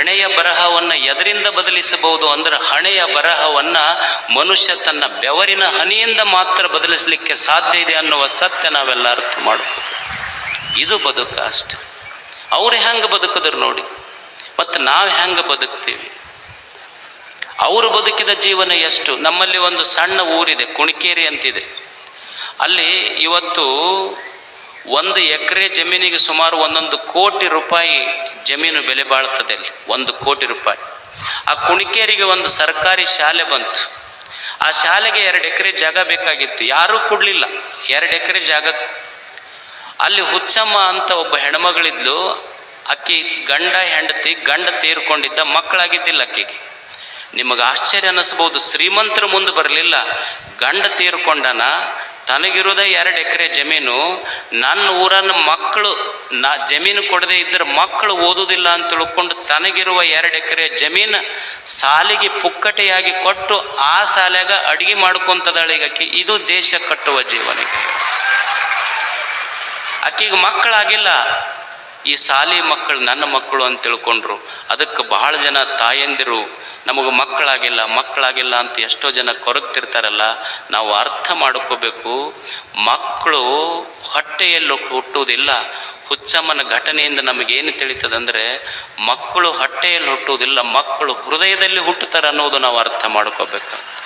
ಹಣೆಯ ಬರಹವನ್ನ ಎದರಿಂದ ಬದಲಿಸಬಹುದು ಅಂದ್ರೆ ಹಣೆಯ ಬರಹವನ್ನ ಮನುಷ್ಯ ತನ್ನ ಬೆವರಿನ ಹನಿಯಿಂದ ಮಾತ್ರ ಬದಲಿಸಲಿಕ್ಕೆ ಸಾಧ್ಯ ಇದೆ ಅನ್ನುವ ಸತ್ಯ ನಾವೆಲ್ಲ ಅರ್ಥ ಮಾಡ್ಬೋದು. ಇದು ಬದುಕ ಅಷ್ಟೆ. ಅವ್ರು ಹೆಂಗೆ ಬದುಕಿದ್ರು ನೋಡಿ. ಮತ್ತು ನಾವು ಹೆಂಗೆ ಬದುಕ್ತೀವಿ? ಅವರು ಬದುಕಿದ ಜೀವನ ಎಷ್ಟು? ನಮ್ಮಲ್ಲಿ ಒಂದು ಸಣ್ಣ ಊರಿದೆ, ಕುಣಿಕೇರಿ ಅಂತಿದೆ. ಅಲ್ಲಿ ಇವತ್ತು ಒಂದು ಎಕರೆ ಜಮೀನಿಗೆ ಸುಮಾರು ಒಂದೊಂದು ಕೋಟಿ ರೂಪಾಯಿ ಜಮೀನು ಬೆಲೆ ಬಾಳ್ತದೆ ಅಲ್ಲಿ. ಒಂದು ಕೋಟಿ ರೂಪಾಯಿ. ಆ ಕುಣಿಕೇರಿಗೆ ಒಂದು ಸರ್ಕಾರಿ ಶಾಲೆ ಬಂತು. ಆ ಶಾಲೆಗೆ ಎರಡು ಎಕರೆ ಜಾಗ ಬೇಕಾಗಿತ್ತು. ಯಾರೂ ಕೊಡಲಿಲ್ಲ. ಎರಡು ಎಕರೆ ಜಾಗ. ಅಲ್ಲಿ ಹುಚ್ಚಮ್ಮ ಅಂತ ಒಬ್ಬ ಹೆಣ್ಮಗಳಿದ್ಲು. ಅಕ್ಕಿ ಗಂಡ, ಹೆಂಡತಿ, ಗಂಡ ತೀರ್ಕೊಂಡಿದ್ದ ಮಕ್ಕಳಾಗಿದ್ದಿಲ್ಲ ಅಕ್ಕಿಗೆ ನಿಮಗೆ ಆಶ್ಚರ್ಯ ಅನ್ನಿಸ್ಬೋದು ಶ್ರೀಮಂತರ ಮುಂದೆ ಬರಲಿಲ್ಲ. ಗಂಡ ತೀರ್ಕೊಂಡನ. ತನಗಿರೋದ ಎರಡು ಎಕರೆ ಜಮೀನು. ನನ್ನ ಊರನ್ನ ಮಕ್ಕಳು, ನಾ ಜಮೀನು ಕೊಡದೆ ಇದ್ದರೆ ಮಕ್ಕಳು ಓದುವುದಿಲ್ಲ ಅಂತ ತಿಳ್ಕೊಂಡು ತನಗಿರುವ ಎರಡು ಎಕರೆ ಜಮೀನು ಸಾಲಿಗೆ ಪುಕ್ಕಟೆಯಾಗಿ ಕೊಟ್ಟು ಆ ಸಾಲಾಗ ಅಡಿಗೆ ಮಾಡ್ಕೊಂತದಾಳೆ ಈಗ ಆಕಿ ಇದು ದೇಶ ಕಟ್ಟುವ ಜೀವನಕ್ಕೆ ಆಕಿಗೆ ಮಕ್ಕಳಾಗಿಲ್ಲ. ಈ ಸಾಲಿ ಮಕ್ಕಳು ನನ್ನ ಮಕ್ಕಳು ಅಂತ ತಿಳ್ಕೊಂಡ್ರು. ಅದಕ್ಕೆ ಬಹಳ ಜನ ತಾಯಂದಿರು ನಮಗೆ ಮಕ್ಕಳಾಗಿಲ್ಲ ಮಕ್ಕಳಾಗಿಲ್ಲ ಅಂತ ಎಷ್ಟೋ ಜನ ಕೊರಗ್ತಿರ್ತಾರಲ್ಲ, ನಾವು ಅರ್ಥ ಮಾಡ್ಕೋಬೇಕು. ಮಕ್ಕಳು ಹೊಟ್ಟೆಯಲ್ಲಿ ಹುಟ್ಟುವುದಿಲ್ಲ. ಹುಚ್ಚಮ್ಮನ ಘಟನೆಯಿಂದ ನಮಗೇನು ತಿಳಿತದಂದ್ರೆ, ಮಕ್ಕಳು ಹೊಟ್ಟೆಯಲ್ಲಿ ಹುಟ್ಟುವುದಿಲ್ಲ, ಮಕ್ಕಳು ಹೃದಯದಲ್ಲಿ ಹುಟ್ಟುತ್ತಾರೆ ಅನ್ನೋದು ನಾವು ಅರ್ಥ ಮಾಡ್ಕೋಬೇಕು.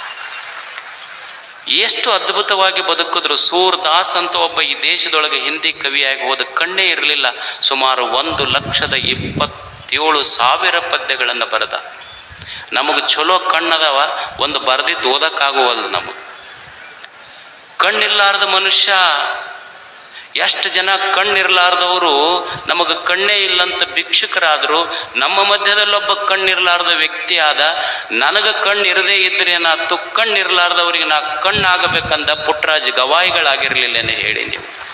ಎಷ್ಟು ಅದ್ಭುತವಾಗಿ ಬದುಕಿದ್ರು, ಸೂರ್ದಾಸ್ ಅಂತ ಒಬ್ಬ ಈ ದೇಶದೊಳಗೆ ಹಿಂದಿ ಕವಿಯಾಗಿ ಹೋದ ಕಣ್ಣೇ ಇರಲಿಲ್ಲ. ಸುಮಾರು ಒಂದು ಲಕ್ಷದ ಇಪ್ಪತ್ತೇಳು ಸಾವಿರ ಪದ್ಯಗಳನ್ನು ಬರೆದ. ನಮಗೆ ಚಲೋ ಕಣ್ಣದವ, ಒಂದು ಬರೆದಿದ್ದು ಓದಕ್ಕಾಗುವಲ್ದು ನಮಗೆ. ಕಣ್ಣಿರ್ಲಾರ್ದ ಮನುಷ್ಯ, ಎಷ್ಟು ಜನ ಕಣ್ಣಿರ್ಲಾರ್ದವರು, ನಮಗೆ ಕಣ್ಣೇ ಇಲ್ಲಂತ ಭಿಕ್ಷುಕರಾದರು, ನಮ್ಮ ಮಧ್ಯದಲ್ಲೊಬ್ಬ ಕಣ್ಣಿರ್ಲಾರ್ದ ವ್ಯಕ್ತಿ ಆದ, ನನಗೆ ಕಣ್ಣು ಇರದೇ ಇದ್ರೆ ಏನಾಯ್ತು ಕಣ್ಣಿರ್ಲಾರ್ದವ್ರಿಗೆ ನಾ ಕಣ್ಣಾಗಬೇಕಂದ ಪುಟ್ಟರಾಜ್ ಗವಾಯಿಗಳಾಗಿರ್ಲಿಲ್ಲೇನೆ ಹೇಳಿ ನೀವು.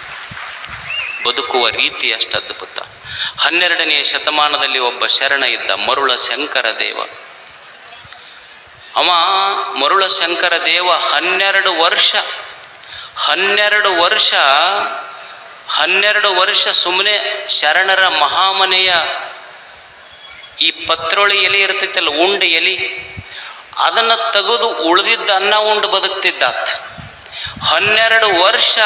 ಬದುಕುವ ರೀತಿ ಅಷ್ಟು ಅದ್ಭುತ. ಹನ್ನೆರಡನೆಯ ಶತಮಾನದಲ್ಲಿ ಒಬ್ಬ ಶರಣ ಇದ್ದ ಮರುಳ ಶಂಕರ ದೇವ. ಅವ ಮರುಳ ಶಂಕರ ದೇವ ಹನ್ನೆರಡು ವರ್ಷ ಹನ್ನೆರಡು ವರ್ಷ ಹನ್ನೆರಡು ವರ್ಷ ಸುಮ್ಮನೆ ಶರಣರ ಮಹಾಮನೆಯ ಈ ಪತ್ರೊಳಿ ಎಲೆ ಇರ್ತೈತಲ್ಲ, ಉಂಡ ಎಲೆ, ಅದನ್ನು ತೆಗೆದು ಉಳಿದಿದ್ದ ಅನ್ನ ಉಂಡು ಬದುಕ್ತಿದ್ದಾತ. ಹನ್ನೆರಡು ವರ್ಷ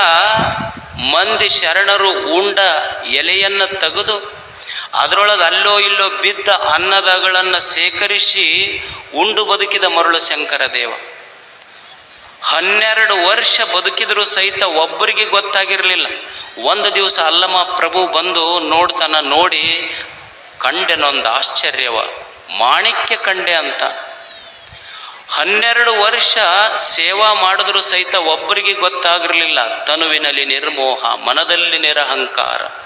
ಮಂದಿ ಶರಣರು ಉಂಡ ಎಲೆಯನ್ನು ತೆಗೆದು ಅದರೊಳಗೆ ಅಲ್ಲೋ ಇಲ್ಲೋ ಬಿದ್ದ ಅನ್ನದಗಳನ್ನು ಸೇಕರಿಸಿ ಉಂಡು ಬದುಕಿದ ಮರುಳು ಶಂಕರ ದೇವ. ಹನ್ನೆರಡು ವರ್ಷ ಬದುಕಿದರೂ ಸಹಿತ ಒಬ್ಬರಿಗೆ ಗೊತ್ತಾಗಿರಲಿಲ್ಲ. ಒಂದು ದಿವಸ ಅಲ್ಲಮ್ಮ ಪ್ರಭು ಬಂದು ನೋಡ್ತಾನ ನೋಡಿ, ಕಂಡೆನೊಂದು ಆಶ್ಚರ್ಯವ, ಮಾಣಿಕ್ಯ ಕಂಡೆ ಅಂತ. ಹನ್ನೆರಡು ವರ್ಷ ಸೇವಾ ಮಾಡಿದ್ರೂ ಸಹಿತ ಒಬ್ಬರಿಗೆ ಗೊತ್ತಾಗಿರಲಿಲ್ಲ. ತನುವಿನಲ್ಲಿ ನಿರ್ಮೋಹ, ಮನದಲ್ಲಿ ನಿರಹಂಕಾರ.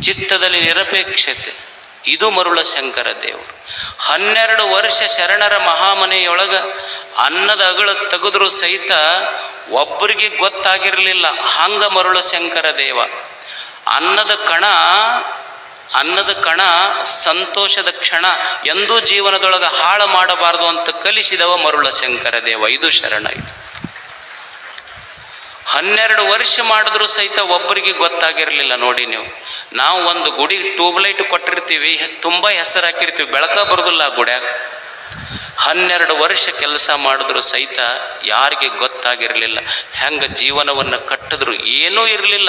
ಚಿತ್ತದಲ್ಲಿ ನಿರಪೇಕ್ಷತೆ. ಇದು ಮರುಳ ಶಂಕರ ದೇವರು. ಹನ್ನೆರಡು ವರ್ಷ ಶರಣರ ಮಹಾಮನೆಯೊಳಗ ಅನ್ನದ ಅಗಳ ತೆಗೆದ್ರೂ ಸಹಿತ ಒಬ್ಬರಿಗೆ ಗೊತ್ತಾಗಿರಲಿಲ್ಲ. ಹಂಗ ಮರುಳ ಶಂಕರ ದೇವ. ಅನ್ನದ ಕಣ ಅನ್ನದ ಕಣ ಸಂತೋಷದ ಕ್ಷಣ. ಎಂದೂ ಜೀವನದೊಳಗೆ ಹಾಳು ಮಾಡಬಾರದು ಅಂತ ಕಲಿಸಿದವ ಮರುಳ ಶಂಕರ ದೇವ. ಇದು ಶರಣ ಇದು. ಹನ್ನೆರಡು ವರ್ಷ ಮಾಡಿದ್ರು ಸಹಿತ ಒಬ್ಬರಿಗೆ ಗೊತ್ತಾಗಿರಲಿಲ್ಲ ನೋಡಿ ನೀವು. ನಾವು ಒಂದು ಗುಡಿ ಟ್ಯೂಬ್ಲೈಟ್ ಕೊಟ್ಟಿರ್ತೀವಿ ತುಂಬ ಹೆಸರು ಹಾಕಿರ್ತೀವಿ, ಬೆಳಕ ಬರೋದಿಲ್ಲ ಆ ಗುಡ್ಯಾಗ. ಹನ್ನೆರಡು ವರ್ಷ ಕೆಲಸ ಮಾಡಿದ್ರು ಸಹಿತ ಯಾರಿಗೆ ಗೊತ್ತಾಗಿರಲಿಲ್ಲ. ಹೆಂಗ ಜೀವನವನ್ನು ಕಟ್ಟಿದ್ರು ಏನೂ ಇರಲಿಲ್ಲ.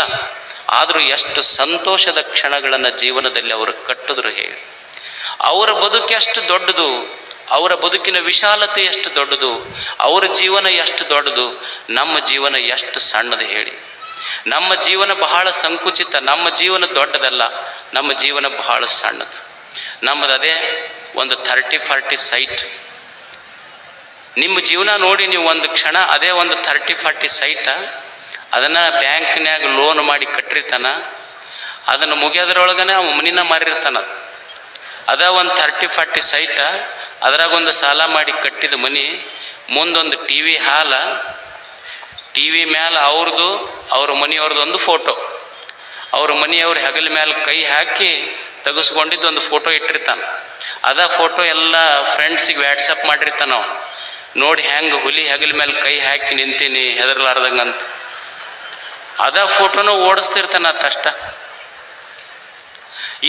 ಆದರೂ ಎಷ್ಟು ಸಂತೋಷದ ಕ್ಷಣಗಳನ್ನು ಜೀವನದಲ್ಲಿ ಅವರು ಕಟ್ಟಿದ್ರು ಹೇಳಿ. ಅವರ ಬದುಕೆಷ್ಟು ದೊಡ್ಡದು. ಅವರ ಬದುಕಿನ ವಿಶಾಲತೆ ಎಷ್ಟು ದೊಡ್ಡದು, ಅವರ ಜೀವನ ಎಷ್ಟು ದೊಡ್ಡದು, ನಮ್ಮ ಜೀವನ ಎಷ್ಟು ಸಣ್ಣದು ಹೇಳಿ. ನಮ್ಮ ಜೀವನ ಬಹಳ ಸಂಕುಚಿತ, ನಮ್ಮ ಜೀವನ ದೊಡ್ಡದಲ್ಲ, ನಮ್ಮ ಜೀವನ ಬಹಳ ಸಣ್ಣದು. ನಮ್ಮದು ಅದೇ ಒಂದು ಥರ್ಟಿ ಫಾರ್ಟಿ ಸೈಟ್. ನಿಮ್ಮ ಜೀವನ ನೋಡಿ ನೀವು ಒಂದು ಕ್ಷಣ ಅದೇ ಒಂದು ಥರ್ಟಿ ಫಾರ್ಟಿ ಸೈಟ, ಅದನ್ನು ಬ್ಯಾಂಕ್ನ್ಯಾಗ ಲೋನ್ ಮಾಡಿ ಕಟ್ಟಿರ್ತಾನ, ಅದನ್ನು ಮುಗಿಯೋದ್ರೊಳಗನೆ ಅವ ಮನಿನ ಮಾರಿರ್ತಾನ. ಅದ ಒಂದು ಥರ್ಟಿ ಫಾರ್ಟಿ ಸೈಟ ಅದ್ರಾಗ ಒಂದು ಸಾಲ ಮಾಡಿ ಕಟ್ಟಿದ ಮನೆ, ಮುಂದೊಂದು T V hall, T V ಮ್ಯಾಲ ಅವ್ರದ್ದು ಅವ್ರ ಮನೆಯವ್ರದ್ದು ಒಂದು ಫೋಟೋ. ಅವ್ರ ಮನೆಯವ್ರ ಹೆಗಲ ಮೇಲೆ ಕೈ ಹಾಕಿ ತೆಗೆಸ್ಕೊಂಡಿದ್ದು ಒಂದು ಫೋಟೋ ಇಟ್ಟಿರ್ತಾನೆ. ಅದ ಫೋಟೋ ಎಲ್ಲ ಫ್ರೆಂಡ್ಸಿಗೆ ವ್ಯಾಟ್ಸಪ್ ಮಾಡಿರ್ತಾನ ನಾವು ನೋಡಿ ಹೆಂಗೆ ಹುಲಿ ಹೆಗಲ ಮೇಲೆ ಕೈ ಹಾಕಿ ನಿಂತೀನಿ, ಹೆದರ್ಲಾರ್ದಂಗಂತ. ಅದ ಫೋಟೋನ ಓಡಿಸ್ತಿರ್ತಾನ ತಷ್ಟ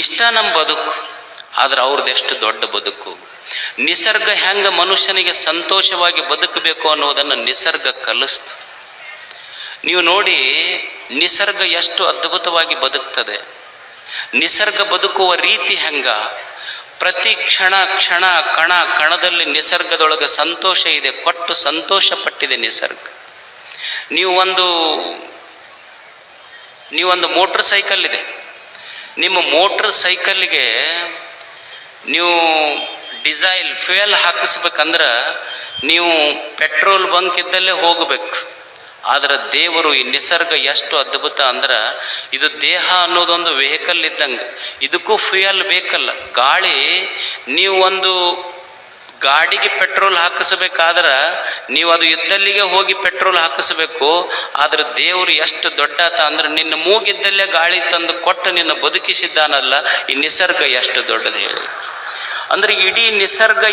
ಇಷ್ಟ ನಮ್ಮ ಬದುಕು. ಆದ್ರೆ ಅವ್ರದ್ದು ಎಷ್ಟು ದೊಡ್ಡ ಬದುಕು. ನಿಸರ್ಗ ಹೆಂಗ ಮನುಷ್ಯನಿಗೆ ಸಂತೋಷವಾಗಿ ಬದುಕಬೇಕು ಅನ್ನೋದನ್ನು ನಿಸರ್ಗ ಕಲಿಸ್ತು. ನೀವು ನೋಡಿ, ನಿಸರ್ಗ ಎಷ್ಟು ಅದ್ಭುತವಾಗಿ ಬದುಕ್ತದೆ. ನಿಸರ್ಗ ಬದುಕುವ ರೀತಿ ಹೆಂಗ? ಪ್ರತಿ ಕ್ಷಣ ಕ್ಷಣ, ಕಣ, ಕಣದಲ್ಲಿ ನಿಸರ್ಗದೊಳಗೆ ಸಂತೋಷ ಇದೆ, ಕೊಟ್ಟು ಸಂತೋಷ ಪಟ್ಟಿದೆ ನಿಸರ್ಗ. ನೀವು ಒಂದು ನೀವೊಂದು ಮೋಟ್ರ್ ಸೈಕಲ್ ಇದೆ. ನಿಮ್ಮ ಮೋಟ್ರ್ ಸೈಕಲ್ಗೆ ನೀವು ಡಿಸೈಲ್ ಫ್ಯೂಯಲ್ ಹಾಕಿಸ್ಬೇಕಂದ್ರೆ ನೀವು ಪೆಟ್ರೋಲ್ ಬಂಕ್ ಇದ್ದಲ್ಲೇ ಹೋಗಬೇಕು. ಆದರೆ ದೇವರು ಈ ನಿಸರ್ಗ ಎಷ್ಟು ಅದ್ಭುತ ಅಂದ್ರೆ ಇದು ದೇಹ ಅನ್ನೋದೊಂದು ವೆಹಿಕಲ್ ಇದ್ದಂಗೆ. ಇದಕ್ಕೂ ಫ್ಯೂಯಲ್ ಬೇಕಲ್ಲ. ಗಾಳಿ, ನೀವು ಒಂದು ಗಾಡಿಗೆ ಪೆಟ್ರೋಲ್ ಹಾಕಿಸ್ಬೇಕಾದ್ರೆ ನೀವು ಅದು ಇದ್ದಲ್ಲಿಗೆ ಹೋಗಿ ಪೆಟ್ರೋಲ್ ಹಾಕಿಸ್ಬೇಕು. ಆದ್ರೆ ದೇವರು ಎಷ್ಟು ದೊಡ್ಡಾತ ಅಂದ್ರೆ ನಿನ್ನ ಮೂಗಿದ್ದಲ್ಲೇ ಗಾಳಿ ತಂದು ಕೊಟ್ಟು ನಿನ್ನ ಬದುಕಿಸಿದ್ದಾನಲ್ಲ. ಈ ನಿಸರ್ಗ ಎಷ್ಟು ದೊಡ್ಡದು ಹೇಳಿ. ಅಂದ್ರೆ ಇಡೀ ನಿಸರ್ಗ